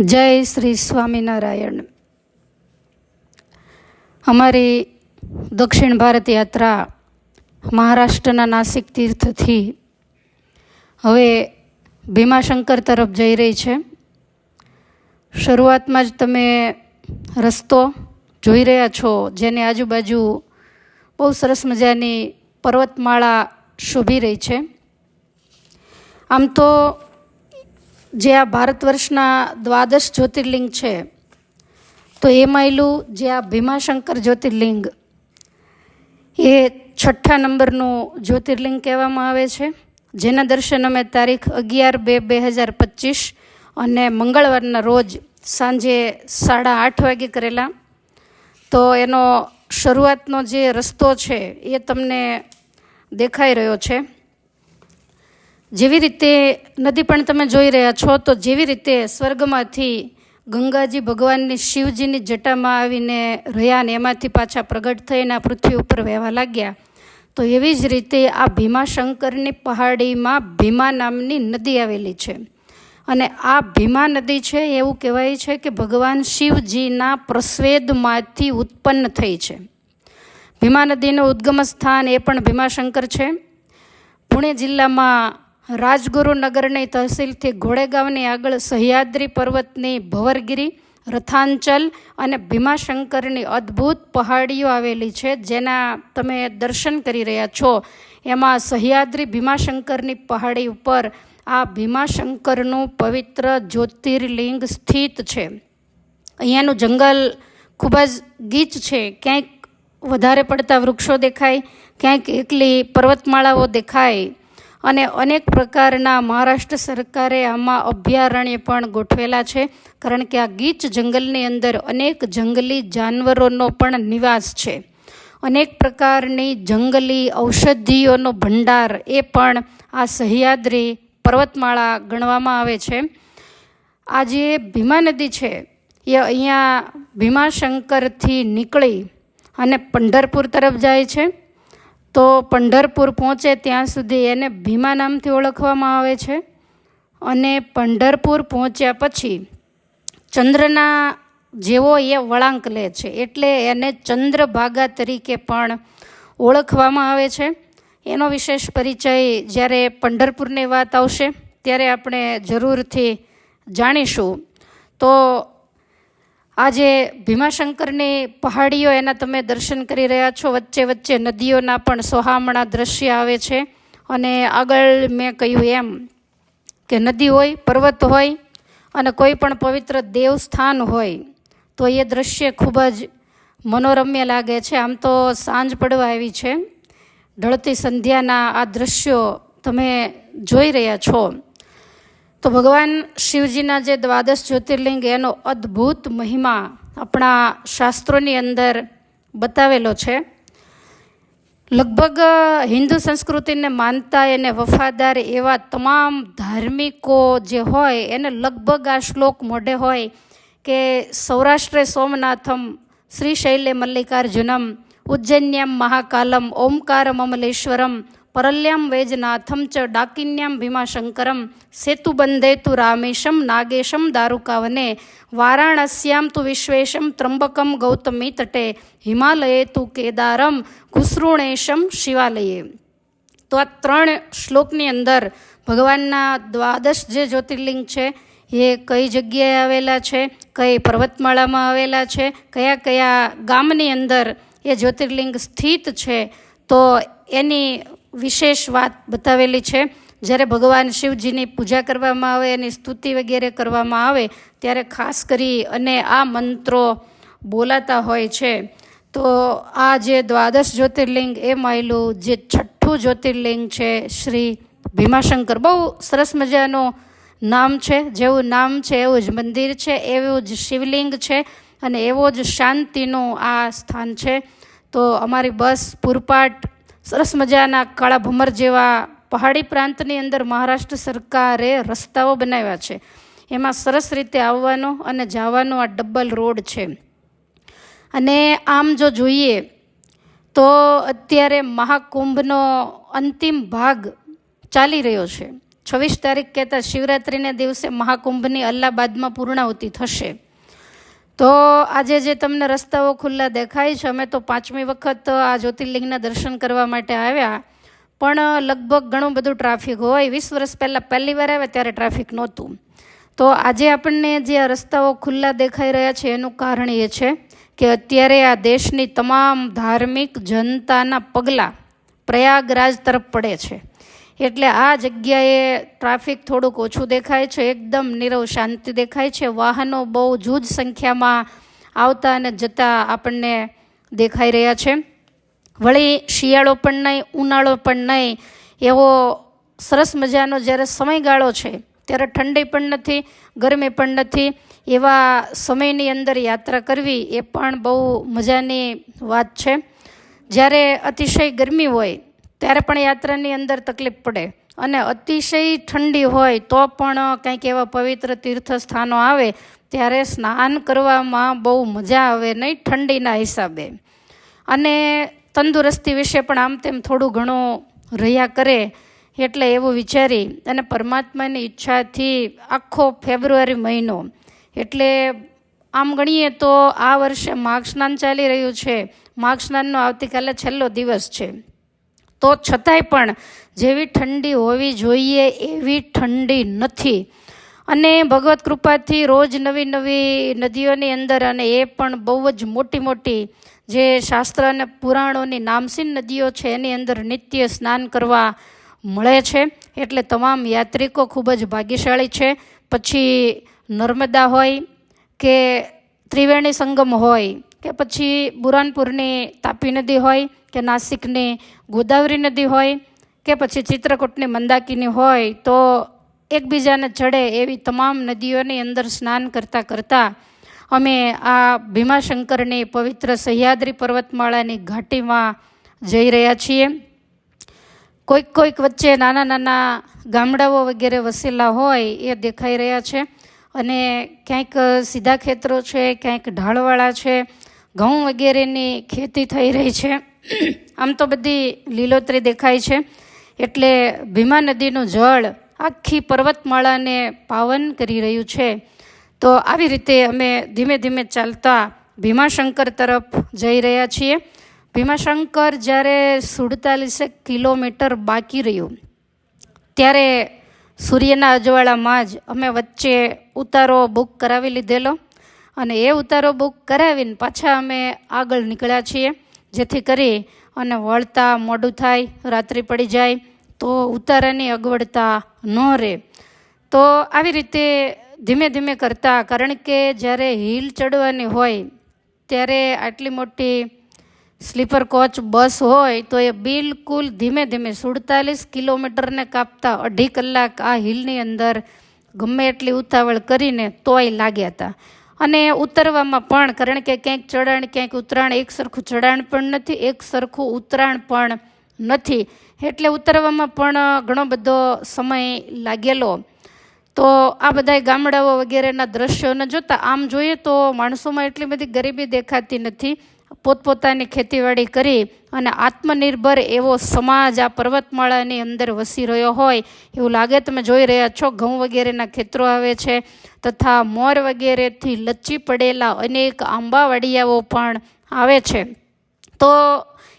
જય શ્રી સ્વામિનારાયણ. અમારી દક્ષિણ ભારત યાત્રા મહારાષ્ટ્રના નાસિક તીર્થથી હવે ભીમાશંકર તરફ જઈ રહી છે. શરૂઆતમાં જ તમે રસ્તો જોઈ રહ્યા છો, જેની આજુબાજુ બહુ સરસ મજાની પર્વતમાળા શોભી રહી છે. આમ તો જે આ ભારત વર્ષના દ્વાદશ જ્યોતિર્લિંગ છે, તો એમાંયલું જે આ ભીમાશંકર જ્યોતિર્લિંગ, એ છઠ્ઠા નંબરનું જ્યોતિર્લિંગ કહેવામાં આવે છે. જેના દર્શન અમે તારીખ અગિયાર બે બે હજાર પચીસ અને મંગળવારના રોજ સાંજે સાડા આઠ વાગે કરેલા. તો એનો શરૂઆતનો જે રસ્તો છે એ તમને દેખાઈ રહ્યો છે. જેવી રીતે નદી પણ તમે જોઈ રહ્યા છો, તો જેવી રીતે સ્વર્ગમાંથી ગંગાજી ભગવાનની શિવજીની જટામાં આવીને રહ્યા ને એમાંથી પાછા પ્રગટ થઈને આ પૃથ્વી ઉપર વહેવા લાગ્યા, તો એવી જ રીતે આ ભીમાશંકરની પહાડીમાં ભીમા નામની નદી આવેલી છે. અને આ ભીમા નદી છે, એવું કહેવાય છે કે ભગવાન શિવજીના પ્રસ્વેદમાંથી ઉત્પન્ન થઈ છે. ભીમા નદીનું ઉદ્ગમ સ્થાન એ પણ ભીમાશંકર છે. પુણે જિલ્લામાં રાજગુરુનગરની તહસીલથી ઘોડેગાંવની આગળ સહ્યાદ્રી પર્વતની ભવરગીરી, રથાંચલ અને ભીમાશંકરની અદ્ભુત પહાડીઓ આવેલી છે, જેના તમે દર્શન કરી રહ્યા છો. એમાં સહ્યાદ્રી ભીમાશંકરની પહાડી ઉપર આ ભીમાશંકરનું પવિત્ર જ્યોતિર્લિંગ સ્થિત છે. અહીંયાનું જંગલ ખૂબ જ ગીચ છે. ક્યાંક વધારે પડતા વૃક્ષો દેખાય, ક્યાંક એકલી પર્વતમાળાઓ દેખાય. અને અનેક પ્રકારના મહારાષ્ટ્ર સરકારે આમાં અભયારણ્ય પણ ગોઠવેલા છે. કારણ કે આ ગીચ જંગલની અંદર અનેક જંગલી જાનવરોનો પણ નિવાસ છે. અનેક પ્રકારની જંગલી ઔષધિઓનો ભંડાર એ પણ આ સહ્યાદ્રી પર્વતમાળા ગણવામાં આવે છે. આ જે ભીમા નદી છે, એ અહીંયા ભીમાશંકરથી નીકળી અને પંઢરપુર તરફ જાય છે. તો પંઢરપુર પહોંચે ત્યાં સુધી એને ભીમા નામથી ઓળખવામાં આવે છે. અને પંઢરપુર પહોંચ્યા પછી ચંદ્રના જેવો એ વળાંક લે છે, એટલે એને ચંદ્રભાગા તરીકે પણ ઓળખવામાં આવે છે. એનો વિશેષ પરિચય જ્યારે પંઢરપુરની વાત આવશે, ત્યારે આપણે જરૂરથી જાણીશું. તો આજે ભીમાશંકરની પહાડીઓ એના તમે દર્શન કરી રહ્યા છો. વચ્ચે વચ્ચે નદીઓના પણ સોહામણા દ્રશ્ય આવે છે. અને આગળ મેં કહ્યું એમ કે નદી હોય, પર્વત હોય અને કોઈ પણ પવિત્ર દેવસ્થાન હોય તો એ દ્રશ્ય ખૂબ જ મનોરમ્ય લાગે છે. આમ તો સાંજ પડવા આવી છે. ઢળતી સંધ્યાના આ દ્રશ્યો તમે જોઈ રહ્યા છો. તો ભગવાન શિવજીના જે દ્વાદશ જ્યોતિર્લિંગ, એનો અદ્ભુત મહિમા આપણા શાસ્ત્રોની અંદર બતાવેલો છે. લગભગ હિન્દુ સંસ્કૃતિને માનતા, એને વફાદાર એવા તમામ ધાર્મિકો જે હોય, એને લગભગ આ શ્લોક મોઢે હોય કે સૌરાષ્ટ્રે સોમનાથમ, શ્રી શૈલે મલ્લિકાર્જુનમ, ઉજ્જૈન્યમ મહાકાલમ ઓમકારમ અમલેશ્વરમ પરલ્યામ વૈજનાથમ ચ ડાકિન્યામ ભીમાશંકરમ સેતુબંધે તુ રામેશમ નાગેશમ દારુકાવને વારાણસ્યામ તુ વિશ્વેશમ ત્રંબકમ ગૌતમી તટે હિમાલયે તુ કેદારમ ઘુસૃણેશમ શિવાલયે તો આ ત્રણ શ્લોકની અંદર ભગવાનના દ્વાદશ જે જ્યોતિર્લિંગ છે એ કઈ જગ્યાએ આવેલા છે કઈ પર્વતમાળામાં આવેલા છે કયા કયા ગામની અંદર એ જ્યોતિર્લિંગ સ્થિત છે તો એની વિશેષ વાત બતાવેલી છે. જ્યારે ભગવાન શિવજીની પૂજા કરવામાં આવે, એની સ્તુતિ વગેરે કરવામાં આવે, ત્યારે ખાસ કરી અને આ મંત્રો બોલાતા હોય છે. તો આ જે દ્વાદશ જ્યોતિર્લિંગ, એ માયલું જે છઠ્ઠું જ્યોતિર્લિંગ છે, શ્રી ભીમાશંકર. બહુ સરસ મજાનું નામ છે, જેવું નામ છે, એવું જ મંદિર છે, એવું જ શિવલિંગ છે, અને એવો જ શાંતિનું આ સ્થાન છે. તો અમારી બસ પૂરપાટ સરસ મજાના કાળા ભમર જેવા પહાડી પ્રાંતની અંદર મહારાષ્ટ્ર સરકારે રસ્તાઓ બનાવ્યા છે. એમાં સરસ રીતે આવવાનો અને જવાનો આ ડબલ રોડ છે. અને આમ જો જોઈએ તો અત્યારે મહાકુંભનો અંતિમ ભાગ ચાલી રહ્યો છે. છવ્વીસ તારીખ કહેતા શિવરાત્રિના દિવસે મહાકુંભની અલ્હાબાદમાં પૂર્ણાહુતિ થશે. તો આજે જે તમને રસ્તાઓ ખુલ્લા દેખાય છે, અમે તો પાંચમી વખત આ જ્યોતિર્લિંગના દર્શન કરવા માટે આવ્યા. પણ લગભગ ઘણું બધું ટ્રાફિક હોય. વીસ વર્ષ પહેલાં પહેલી વાર આવ્યા ત્યારે ટ્રાફિક નહોતું. તો આજે આપણને જે આ રસ્તાઓ ખુલ્લા દેખાઈ રહ્યા છે, એનું કારણ એ છે કે અત્યારે આ દેશની તમામ ધાર્મિક જનતાના પગલાં પ્રયાગરાજ તરફ પડે છે. એટલે આ જગ્યાએ ટ્રાફિક થોડુંક ઓછું દેખાય છે, એકદમ નીરવ શાંતિ દેખાય છે. વાહનો બહુ જૂજ સંખ્યામાં આવતા અને જતા આપણને દેખાઈ રહ્યા છે. વળી શિયાળો પણ નહીં, ઉનાળો પણ નહીં, એવો સરસ મજાનો જ્યારે સમયગાળો છે, ત્યારે ઠંડી પણ નથી, ગરમી પણ નથી, એવા સમયની અંદર યાત્રા કરવી એ પણ બહુ મજાની વાત છે. જ્યારે અતિશય ગરમી હોય ત્યારે પણ યાત્રાની અંદર તકલીફ પડે. અને અતિશય ઠંડી હોય તો પણ કંઈક એવા પવિત્ર તીર્થ સ્થાનો આવે ત્યારે સ્નાન કરવામાં બહુ મજા આવે નહીં ઠંડીના હિસાબે. અને તંદુરસ્તી વિશે પણ આમ તેમ થોડું ઘણું રહ્યા કરે એટલે એવું વિચારી અને પરમાત્માની ઈચ્છાથી આખો ફેબ્રુઆરી મહિનો. એટલે આમ ગણીએ તો આ વર્ષે માઘ સ્નાન ચાલી રહ્યું છે. માઘ સ્નાનનો આવતીકાલે છેલ્લો દિવસ છે. તો છતાંય પણ જેવી ઠંડી હોવી જોઈએ એવી ઠંડી નથી. અને ભગવત કૃપાથી રોજ નવી નવી નદીઓની અંદર અને એ પણ બહુ જ મોટી મોટી જે શાસ્ત્ર અને પુરાણોની નામસીન નદીઓ છે એની અંદર નિત્ય સ્નાન કરવા મળે છે. એટલે તમામ યાત્રિકો ખૂબ જ ભાગ્યશાળી છે. પછી નર્મદા હોય કે ત્રિવેણી સંગમ હોય કે પછી બુરાનપુરની તાપી નદી હોય, કે નાસિકની ગોદાવરી નદી હોય, કે પછી ચિત્રકૂટની મંદાકીની હોય, તો એકબીજાને ચડે એવી તમામ નદીઓની અંદર સ્નાન કરતાં કરતાં અમે આ ભીમાશંકરની પવિત્ર સહ્યાદ્રી પર્વતમાળાની ઘાટીમાં જઈ રહ્યા છીએ. કોઈક કોઈક વચ્ચે નાના નાના ગામડાઓ વગેરે વસેલા હોય એ દેખાઈ રહ્યા છે અને ક્યાંક સીધા ખેતરો છે, ક્યાંક ઢાળવાળા છે ઘઉં વગેરેની ખેતી થઈ રહી છે. આમ તો બધી લીલોતરી દેખાય છે. એટલે ભીમા નદીનું જળ આખી પર્વતમાળાને પાવન કરી રહ્યું છે. તો આવી રીતે અમે ધીમે ધીમે ચાલતા ભીમાશંકર તરફ જઈ રહ્યા છીએ. ભીમાશંકર જ્યારે સુડતાલીસેક કિલોમીટર બાકી રહ્યું, ત્યારે સૂર્યના અજવાળામાં જ અમે વચ્ચે ઉતારો બુક કરાવી લીધેલો. અને એ ઉતારો બુક કરાવીને પાછા અમે આગળ નીકળ્યા છીએ. જેથી કરી અને વળતા મોડું થાય, રાત્રિ પડી જાય, તો ઉતારાની અગવડતા ન રહે. તો આવી રીતે ધીમે ધીમે કરતાં, કારણ કે જ્યારે હિલ ચડવાની હોય, ત્યારે આટલી મોટી સ્લીપર કોચ બસ હોય, તો એ બિલકુલ ધીમે ધીમે સુડતાલીસ કિલોમીટરને કાપતા અઢી કલાક આ હિલની અંદર ગમે એટલી ઉતાવળ કરીને તોય લાગ્યા હતા. અને ઉતરવામાં પણ, કારણ કે ક્યાંક ચઢાણ, ક્યાંક ઉતરાણ એક સરખું ચઢાણ પણ નથી, એક સરખું ઉતરાણ પણ નથી. એટલે ઉતરવામાં પણ ઘણો બધો સમય લાગેલો. તો આ બધા ગામડાઓ વગેરેના દ્રશ્યોને જોતાં, આમ જોઈએ તો માણસોમાં એટલી બધી ગરીબી દેખાતી નથી. પોતપોતાની ખેતીવાડી કરી અને આત્મનિર્ભર એવો સમાજ આ પર્વતમાળાની અંદર વસી રહ્યો હોય, એવું લાગે તમે જોઈ રહ્યા છો, ઘઉં વગેરેના ખેતરો આવે છે, તથા મોર વગેરેથી લચી પડેલા અનેક આંબાવાડિયાઓ પણ આવે છે. તો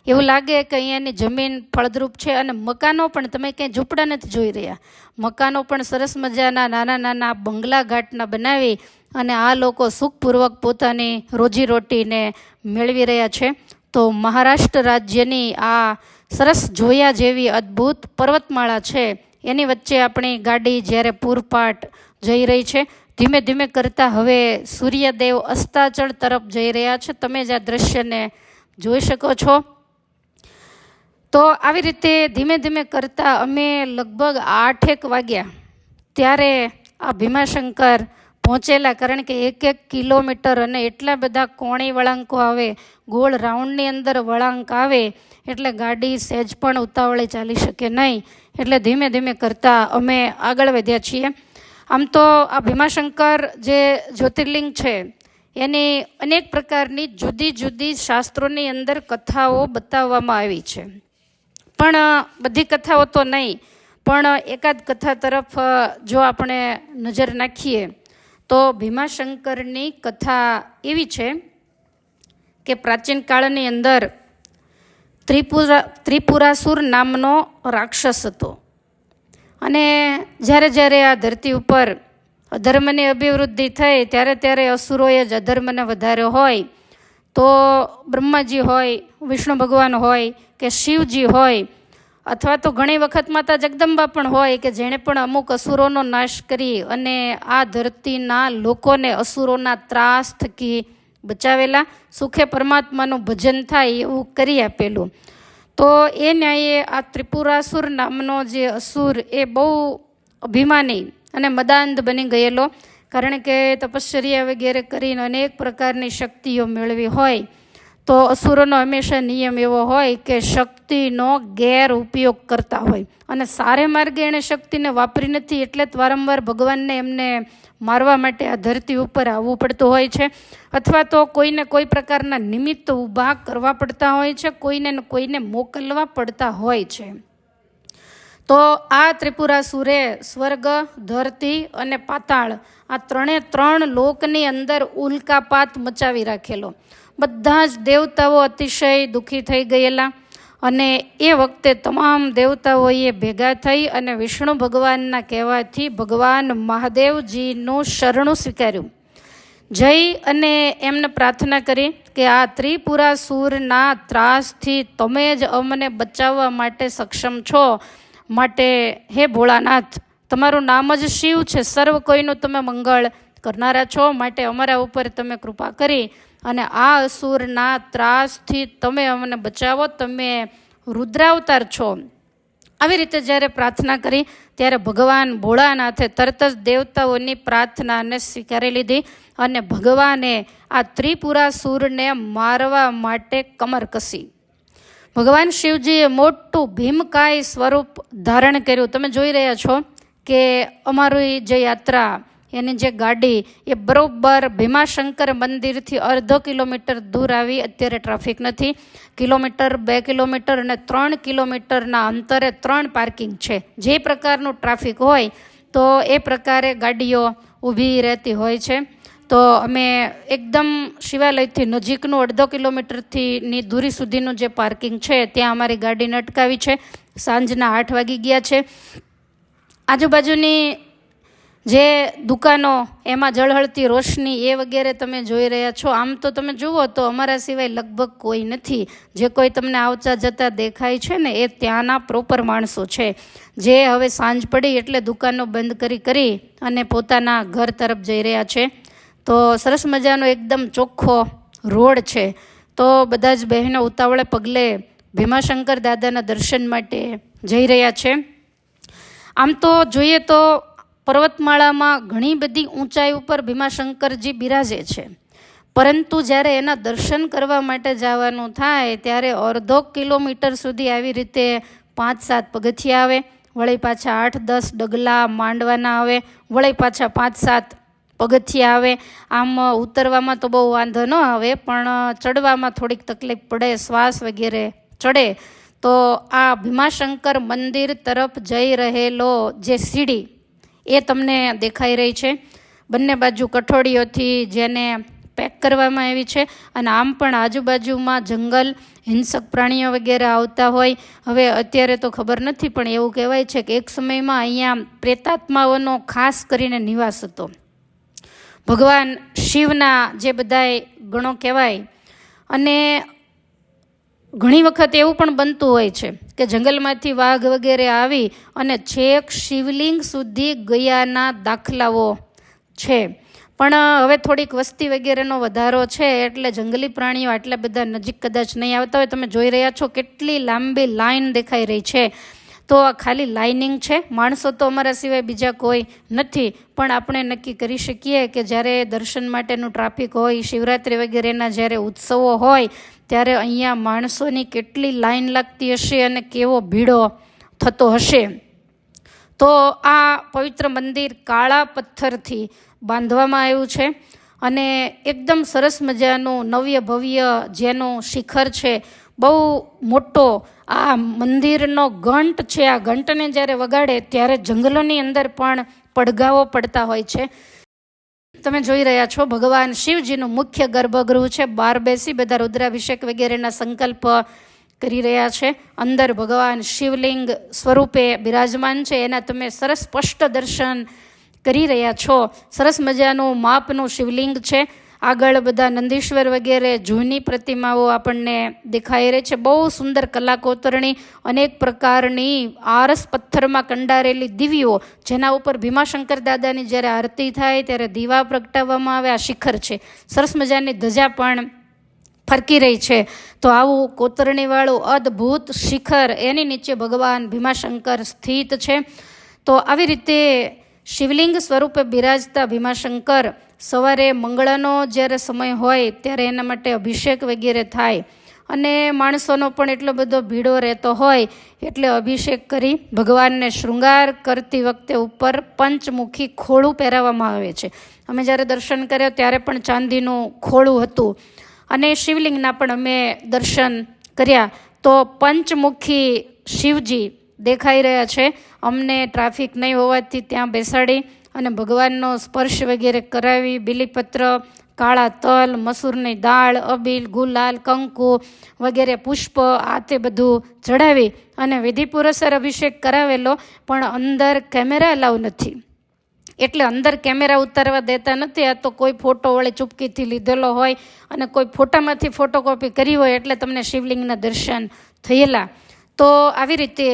એવું લાગે કે અહીંયાની જમીન ફળદ્રુપ છે અને મકાનો પણ તમે ક્યાંય ઝૂંપડા નથી જોઈ રહ્યા. મકાનો પણ સરસ મજાના નાના નાના બંગલા ઘાટના બનાવી અને આ લોકો સુખપૂર્વક પોતાની રોજીરોટીને મેળવી રહ્યા છે. તો મહારાષ્ટ્ર રાજ્યની આ સરસ જોયા જેવી અદ્ભુત પર્વતમાળા છે. એની વચ્ચે આપણી ગાડી જ્યારે પૂરપાટ જઈ રહી છે, ધીમે ધીમે કરતાં હવે સૂર્યદેવ અસ્તાચળ તરફ જઈ રહ્યા છે. તમે જ આ દૃશ્યને જોઈ શકો છો. તો આવી રીતે ધીમે ધીમે કરતાં અમે લગભગ આઠેક વાગ્યા. ત્યારે આ ભીમાશંકર પહોંચેલા, કારણ કે એક એક કિલોમીટર અને એટલા બધા કોણી વળાંકો આવે, ગોળ રાઉન્ડની અંદર વળાંક આવે, એટલે ગાડી સહેજ પણ ઉતાવળે ચાલી શકે નહીં. એટલે ધીમે ધીમે કરતાં અમે આગળ વધ્યા છીએ. આમ તો આ ભીમાશંકર જે જ્યોતિર્લિંગ છે, એની અનેક પ્રકારની જુદી જુદી શાસ્ત્રોની અંદર કથાઓ બતાવવામાં આવી છે. પણ બધી કથાઓ તો નહીં. પણ, એકાદ કથા તરફ જો આપણે નજર નાખીએ, તો ભીમાશંકરની કથા એવી છે કે પ્રાચીન કાળની અંદર ત્રિપુરા, ત્રિપુરાસુર નામનો રાક્ષસ હતો. અને જ્યારે જ્યારે આ ધરતી ઉપર અધર્મની અભિવૃદ્ધિ થઈ, ત્યારે ત્યારે અસુરોએ જ અધર્મને વધાર્યો હોય તો બ્રહ્માજી હોય, વિષ્ણુ ભગવાન હોય કે શિવજી હોય, અથવા તો ઘણી વખત માતા જગદંબા પણ હોય કે જેણે પણ અમુક અસુરોનો નાશ કરી અને આ ધરતીના લોકોને અસુરોના ત્રાસ થકી બચાવેલા, સુખે પરમાત્માનું ભજન થાય એવું કરી આપેલું. તો એ ન્યાયે આ ત્રિપુરાસુર નામનો જે અસુર એ બહુ અભિમાની અને મદાંધ બની ગયેલો. કારણ કે તપશ્ચર્યા વગેરે કરીને અનેક પ્રકારની શક્તિઓ મેળવી હોય, તો અસુરોનો હંમેશા નિયમ એવો હોય કે શક્તિનો ગેર ઉપયોગ કરતા હોય. અને સારે માર્ગે એણે શક્તિને વાપરી નથી એટલે જ વારંવાર ભગવાનને એમને મારવા માટે આ ધરતી ઉપર આવવું પડતું હોય છે. અથવા તો કોઈને કોઈ પ્રકારના નિમિત્ત ઊભા કરવા પડતા હોય છે, કોઈને કોઈને મોકલવા પડતા હોય છે. તો આ ત્રિપુરાસુરે સ્વર્ગ, ધરતી અને પાતાળ, આ ત્રણે ત્રણ લોકની અંદર ઉલ્કાપાત મચાવી રાખેલો. બધા જ દેવતાઓ અતિશય દુઃખી થઈ ગયેલા અને એ વખતે તમામ દેવતાઓએ ભેગા થઈ અને વિષ્ણુ ભગવાનના કહેવાથી ભગવાન મહાદેવજીનું શરણું સ્વીકાર્યું. જઈ અને એમને પ્રાર્થના કરી કે આ ત્રિપુરાસુરના ત્રાસથી તમે જ અમને બચાવવા માટે સક્ષમ છો. માટે, હે ભોળાનાથ, તમારું નામ જ શિવ છે. સર્વ કોઈનું તમે મંગળ કરનારા છો. માટે અમારા ઉપર તમે કૃપા કરી અને આ અસુરના ત્રાસથી તમે અમને બચાવો. તમે રુદ્રાવતાર છો. આવી રીતે જ્યારે પ્રાર્થના કરી, ત્યારે ભગવાન ભોળાનાથે તરત જ દેવતાઓની પ્રાર્થનાને સ્વીકારી લીધી અને ભગવાને આ ત્રિપુરાસુરને મારવા માટે કમર કસી. ભગવાન શિવજીએ મોટું ભીમકાય સ્વરૂપ ધારણ કર્યું. તમે જોઈ રહ્યા છો કે અમારી જે યાત્રા, એની જે ગાડી, એ બરોબર ભીમાશંકર મંદિરથી અડધો કિલોમીટર દૂર આવી. અત્યારે ટ્રાફિક નથી. કિલોમીટર, બે કિલોમીટર અને ત્રણ કિલોમીટરના અંતરે ત્રણ પાર્કિંગ છે. જે પ્રકારનું ટ્રાફિક હોય, તો એ પ્રકારે ગાડીઓ ઊભી રહેતી હોય છે. તો અમે એકદમ શિવાલયથી નજીકનું અડધો કિલોમીટરથી ની દૂરી સુધીનું જે પાર્કિંગ છે, ત્યાં અમારી ગાડીને અટકાવી છે. સાંજના આઠ વાગી ગયા છે. આજુબાજુની જે દુકાનો, એમાં જળહળતી રોશની એ વગેરે તમે જોઈ રહ્યા છો. આમ તો તમે જુઓ તો અમારા સિવાય લગભગ કોઈ નથી. જે કોઈ તમને આવતા જતા દેખાય છે ને, એ ત્યાંના પ્રોપર માણસો છે. જે હવે સાંજ પડી એટલે દુકાનો બંધ કરી કરી અને પોતાના ઘર તરફ જઈ રહ્યા છે. તો સરસ મજાનો એકદમ ચોખ્ખો રોડ છે. તો બધા જ બહેનો ઉતાવળે પગલે ભીમાશંકર દાદાના દર્શન માટે જઈ રહ્યા છે. આમ તો જોઈએ તો પર્વતમાળામાં ઘણી બધી ઊંચાઈ ઉપર ભીમાશંકરજી બિરાજે છે. પરંતુ જ્યારે એના દર્શન કરવા માટે જવાનું થાય, ત્યારે અડધો કિલોમીટર સુધી આવી રીતે પાંચ સાત પગથિયા આવે, વળી પાછા આઠ દસ ડગલા માંડવાના આવે, વળી પાછા પાંચ સાત પગથિયા આવે, આમ ઉતરવામાં તો બહુ વાંધો ન આવે, પણ ચડવામાં થોડીક તકલીફ પડે, શ્વાસ વગેરે ચડે, તો આ ભીમાશંકર મંદિર તરફ જઈ રહેલો જે સીડી, એ તમને દેખાઈ રહી છે. બંને બાજુ કઠોળીઓથી જેને પેક કરવામાં આવી છે, અને આમ પણ આજુબાજુમાં જંગલ, હિંસક પ્રાણીઓ વગેરે આવતા હોય. હવે અત્યારે તો ખબર નથી, પણ એવું કહેવાય છે કે એક સમયમાં અહીંયા પ્રેતાત્માઓનો ખાસ કરીને નિવાસ હતો. ભગવાન શિવના જે બધાય ગણો કહેવાય, અને ઘણી વખત એવું પણ બનતું હોય છે કે જંગલમાંથી વાઘ વગેરે આવી અને છેક શિવલિંગ સુધી ગયાના દાખલાઓ છે. પણ હવે થોડીક વસ્તી વગેરેનો વધારો છે એટલે જંગલી પ્રાણીઓ આટલા બધા નજીક કદાચ નહીં આવતા હોય. તમે જોઈ રહ્યા છો કેટલી લાંબી લાઈન દેખાઈ રહી છે. તો આ ખાલી લાઇનિંગ છે. માણસો તો અમારા સિવાય બીજા કોઈ નથી. પણ આપણે નક્કી કરી શકીએ કે જ્યારે દર્શન માટેનું ટ્રાફિક હોય, શિવરાત્રિ વગેરેના જ્યારે ઉત્સવો હોય, ત્યારે અહીંયા માણસોની કેટલી લાઈન લાગતી હશે અને કેવો ભીડો થતો હશે. તો આ પવિત્ર મંદિર કાળા પથ્થરથી બાંધવામાં આવ્યું છે અને એકદમ સરસ મજાનું નવ્ય ભવ્ય જેનું શિખર છે. બહુ મોટો આ મંદિરનો ઘંટ છે, આ ઘંટને જ્યારે વગાડે ત્યારે જંગલોની અંદર પણ પડઘાઓ પડતા હોય છે. તમે જોઈ રહ્યા છો, ભગવાન શિવજીનું મુખ્ય ગર્ભગૃહ છે. બાર બેસી બધા રુદ્રાભિષેક વગેરેના સંકલ્પ કરી રહ્યા છે. અંદર ભગવાન શિવલિંગ સ્વરૂપે બિરાજમાન છે. એના તમે સરસ સ્પષ્ટ દર્શન કરી રહ્યા છો. સરસ મજાનું માપનું શિવલિંગ છે. આગળ બધા નંદીશ્વર વગેરે જૂની પ્રતિમાઓ આપણને દેખાઈ રહી છે. બહુ સુંદર કલા કોતરણી અનેક પ્રકારની આરસ પથ્થરમાં કંડારેલી દીવીઓ, જેના ઉપર ભીમાશંકર દાદાની જ્યારે આરતી થાય ત્યારે દીવા પ્રગટાવવામાં આવે, આ શિખર છે. સરસ મજાની ધજા પણ ફરકી રહી છે. તો આવું કોતરણીવાળું અદ્ભુત શિખર એની નીચે ભગવાન ભીમાશંકર સ્થિત છે. તો આવી રીતે શિવલિંગ સ્વરૂપે બિરાજતા ભીમાશંકર સવારે મંગળાનો જ્યારે સમય હોય ત્યારે એના માટે અભિષેક વગેરે થાય. અને માણસોનો પણ એટલો બધો ભીડો રહેતો હોય એટલે અભિષેક કરી ભગવાનને શૃંગાર કરતી વખતે ઉપર પંચમુખી ખોળું પહેરાવવામાં આવે છે. અમે જ્યારે દર્શન કર્યા ત્યારે પણ ચાંદીનું ખોળું હતું. અને શિવલિંગના પણ અમે દર્શન કર્યા. તો પંચમુખી શિવજી દેખાઈ રહ્યા છે. અમને ટ્રાફિક નહીં હોવાથી ત્યાં બેસાડી અને ભગવાનનો સ્પર્શ વગેરે કરાવી બિલીપત્ર, કાળા તલ, મસૂરની દાળ, અબીલ, ગુલાલ, કંકુ વગેરે પુષ્પ, આ તે બધું ચડાવી અને વિધિપુરસર અભિષેક કરાવેલો, પણ અંદર કેમેરા અલાવ નથી. એટલે અંદર કેમેરા ઉતારવા દેતા નથી, આ તો કોઈ ફોટો વળે ચૂપકીથી લીધેલો હોય અને કોઈ ફોટામાંથી ફોટોકોપી કરી હોય એટલે તમને શિવલિંગના દર્શન થયેલા. તો આવી રીતે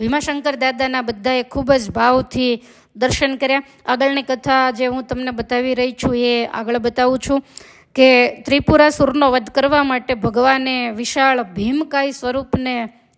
ભીમાશંકર દાદાના બધાએ ખૂબ જ ભાવથી દર્શન કર્યા. આગળની કથા જે હું તમને બતાવી રહી છું એ આગળ બતાવું છું કે ત્રિપુરાસુરનો વધ કરવા માટે ભગવાને વિશાળ ભીમકાય સ્વરૂપને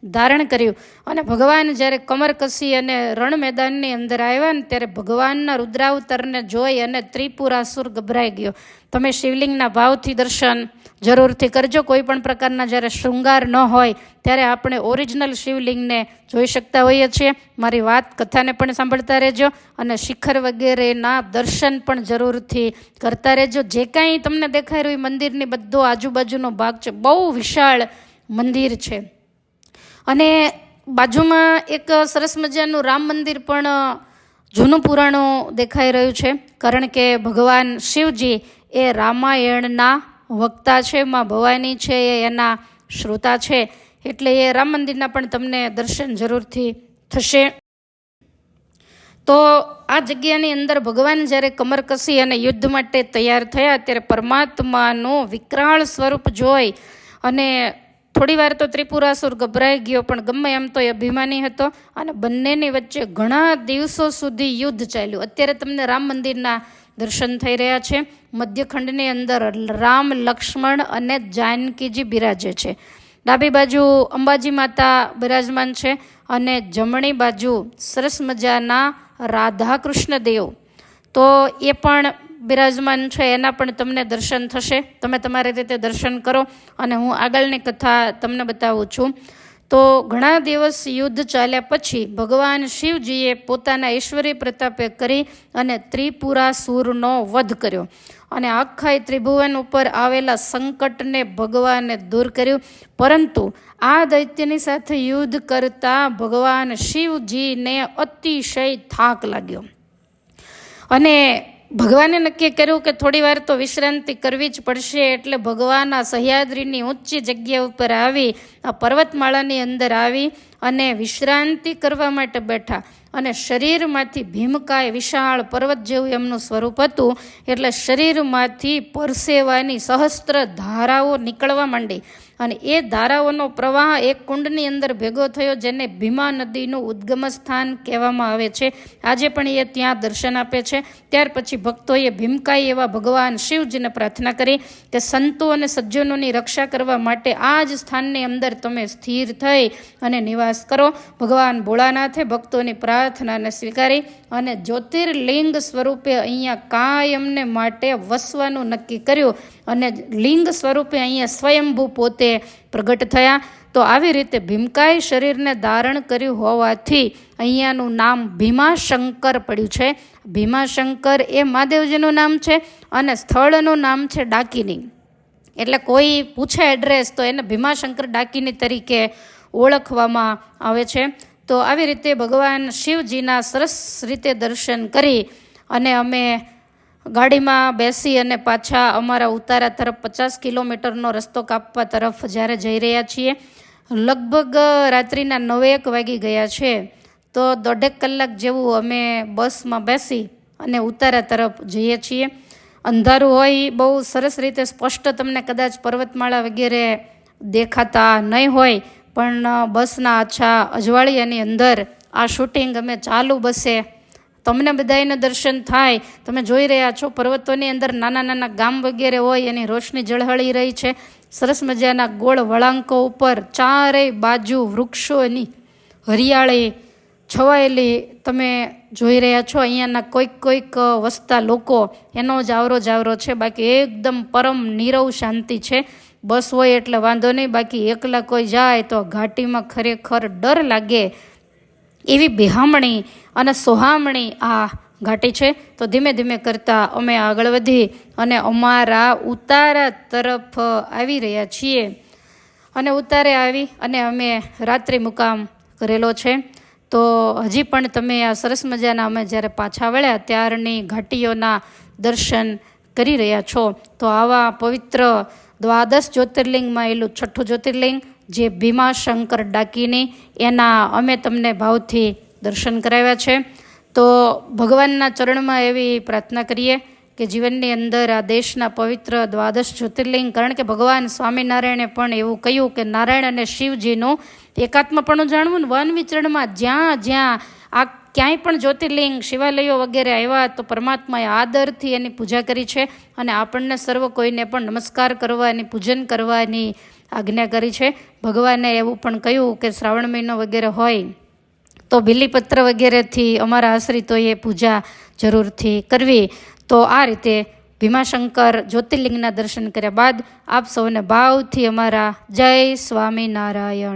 ધારણ કર્યું. અને ભગવાન જ્યારે કમર કસી અને રણ મેદાનની અંદર આવ્યા ને ત્યારે ભગવાનના રુદ્રાવતરને જોઈ અને ત્રિપુરાસુર ગભરાઈ ગયો. તમે શિવલિંગના ભાવથી દર્શન જરૂરથી કરજો. કોઈ પણ પ્રકારના જ્યારે શૃંગાર ન હોય ત્યારે આપણે ઓરિજિનલ શિવલિંગને જોઈ શકતા હોઈએ છીએ. મારી વાત કથાને પણ સાંભળતા રહેજો અને શિખર વગેરેના દર્શન પણ જરૂરથી કરતા રહેજો. જે કાંઈ તમને દેખાઈ રહ્યું મંદિરની બધો આજુબાજુનો ભાગ છે. બહુ વિશાળ મંદિર છે. અને બાજુમાં એક સરસ મજાનું રામ મંદિર પણ જૂનું પુરાણું દેખાઈ રહ્યું છે. કારણ કે ભગવાન શિવજી એ રામાયણના વક્તા છે, માં ભવાની છે, એ એના શ્રોતા છે. એટલે એ રામ મંદિરના પણ તમને દર્શન જરૂરથી થશે. તો આ જગ્યાની અંદર ભગવાન જ્યારે કમર કસી અને યુદ્ધ માટે તૈયાર થયા, ત્યારે પરમાત્માનું વિકરાળ સ્વરૂપ જોઈ અને થોડી વાર તો ત્રિપુરાસુર ગભરાઈ ગયો, પણ ગમે એમ તો એ અભિમાની હતો. અને બંનેની વચ્ચે ઘણા દિવસો સુધી યુદ્ધ ચાલ્યું. અત્યારે તમને રામ મંદિરના દર્શન થઈ રહ્યા છે. મધ્યખંડની અંદર રામ, લક્ષ્મણ અને જાનકીજી બિરાજે છે. ડાબી બાજુ અંબાજી માતા બિરાજમાન છે અને જમણી બાજુ સરસ મજાના રાધા કૃષ્ણ દેવ તો એ પણ બિરાજમાન છે એના પણ તમને દર્શન થશે. તમે તમારી રીતે દર્શન કરો અને હું આગળની કથા તમને બતાવું છું. તો ઘણા દિવસ યુદ્ધ ચાલ્યા પછી ભગવાન શિવજીએ પોતાના ઐશ્વર્ય પ્રતાપે કરી અને ત્રિપુરાસુરનો વધ કર્યો. અને આખા ત્રિભુવન ઉપર આવેલા સંકટને ભગવાને દૂર કર્યું. પરંતુ આ દૈત્યની સાથે યુદ્ધ કરતા ભગવાન શિવજીને અતિશય થાક લાગ્યો. અને ભગવાને નક્કી કર્યું કે થોડી વાર તો વિશ્રાંતિ કરવી જ પડશે એટલે ભગવાન આ સહ્યાદ્રીની ઊંચી જગ્યા ઉપર આવી, આ પર્વતમાળાની અંદર આવી અને વિશ્રાંતિ કરવા માટે બેઠા. અને શરીરમાંથી ભીમકાય વિશાળ પર્વત જેવું એમનું સ્વરૂપ હતું, એટલે શરીરમાંથી પરસેવાની સહસ્ત્ર ધારાઓ નીકળવા માંડી. અને એ ધારાઓનો પ્રવાહ એક કુંડની અંદર ભેગો થયો જેને ભીમા નદીનું ઉદ્ગમ સ્થાન કહેવામાં આવે છે. આજે પણ એ ત્યાં દર્શન આપે છે. ત્યાર પછી ભક્તોએ ભીમકાઈ એવા ભગવાન શિવજીને પ્રાર્થના કરી કે સંતો અને સજ્જનોની રક્ષા કરવા માટે આ જ સ્થાનની અંદર તમે સ્થિર થઈ અને નિવાસ કરો. ભગવાન ભોળાનાથે ભક્તોની પ્રાર્થનાને સ્વીકારી અને જ્યોતિર્લિંગ સ્વરૂપે અહીંયા કાયમને માટે વસવાનું નક્કી કર્યું. અને લિંગ સ્વરૂપે અહીંયા સ્વયંભૂ પોતે પ્રગટ થયા. તો આવી રીતે ભીમકાય શરીરને ધારણ કર્યું હોવાથી અહીંયાનું નામ ભીમાશંકર પડ્યું છે. ભીમાશંકર એ મહાદેવજીનું નામ છે અને સ્થળનું નામ છે ડાકીની. એટલે કોઈ પૂછે એડ્રેસ તો એને ભીમાશંકર ડાકીની તરીકે ઓળખવામાં આવે છે. તો આવી રીતે ભગવાન શિવજીના સરસ રીતે દર્શન કરી અને અમે ગાડીમાં બેસી અને પાછા અમારા ઉતારા તરફ પચાસ કિલોમીટરનો રસ્તો કાપવા તરફ જ્યારે જઈ રહ્યા છીએ, લગભગ રાત્રિના નવેક વાગી ગયા છે, તો દોઢેક કલાક જેવું અમે બસમાં બેસી અને ઉતારા તરફ જઈએ છીએ. અંધારું હોય બહુ સરસ રીતે સ્પષ્ટ તમને કદાચ પર્વતમાળા વગેરે દેખાતા નહીં હોય, પણ બસના આછા અજવાળિયાની અંદર આ શૂટિંગ અમે ચાલુ બસે તમને બધાને દર્શન થાય. તમે જોઈ રહ્યા છો, પર્વતોની અંદર નાના નાના ગામ વગેરે હોય એની રોશની ઝળહળી રહી છે. સરસ મજાના ગોળ વળાંકો ઉપર ચારેય બાજુ વૃક્ષોની હરિયાળી છવાયેલી તમે જોઈ રહ્યા છો. અહીંયાના કોઈક કોઈક વસતા લોકો એનો જ આવરો જાવરો છે. બાકી એકદમ પરમ નીરવ શાંતિ છે. બસ હોય એટલે વાંધો નહીં. બાકી એકલા કોઈ જાય તો ઘાટીમાં ખરેખર ડર લાગે. એવી બિહામણી અને સોહામણી આ ઘાટી છે. તો ધીમે ધીમે કરતાં અમે આગળ વધી અને અમારા ઉતારા તરફ આવી રહ્યા છીએ. અને ઉતારે આવી અને અમે રાત્રિ મુકામ કરેલો છે. તો હજી પણ તમે આ સરસ મજાના અમે જ્યારે પાછા વળ્યા ત્યારની ઘાટીઓના દર્શન કરી રહ્યા છો. તો આવા પવિત્ર દ્વાદશ જ્યોતિર્લિંગમાં એલું છઠ્ઠું જ્યોતિર્લિંગ જે ભીમાશંકર ડાકીની એના અમે તમને ભાવથી દર્શન કરાવ્યા છે. તો ભગવાનના ચરણમાં એવી પ્રાર્થના કરીએ કે જીવનની અંદર આ દેશના પવિત્ર દ્વાદશ જ્યોતિર્લિંગ, કારણ કે ભગવાન સ્વામિનારાયણે પણ એવું કહ્યું કે નારાયણ અને શિવજીનું એકાત્મપણું જાણવું ને વન વિચરણમાં જ્યાં જ્યાં આ ક્યાંય પણ જ્યોતિર્લિંગ, શિવાલયો વગેરે આવ્યા તો પરમાત્માએ આદરથી એની પૂજા કરી છે અને આપણને સર્વ કોઈને પણ નમસ્કાર કરવાની, પૂજન કરવાની આજ્ઞા કરી છે. ભગવાને એવું પણ કહ્યું કે શ્રાવણ મહિનો વગેરે હોય તો બિલીપત્ર વગેરેથી અમારા આશ્રિતોએ પૂજા જરૂરથી કરવી. તો આ રીતે ભીમાશંકર જ્યોતિર્લિંગના દર્શન કર્યા બાદ આપ સૌને ભાવથી અમારા જય સ્વામિનારાયણ.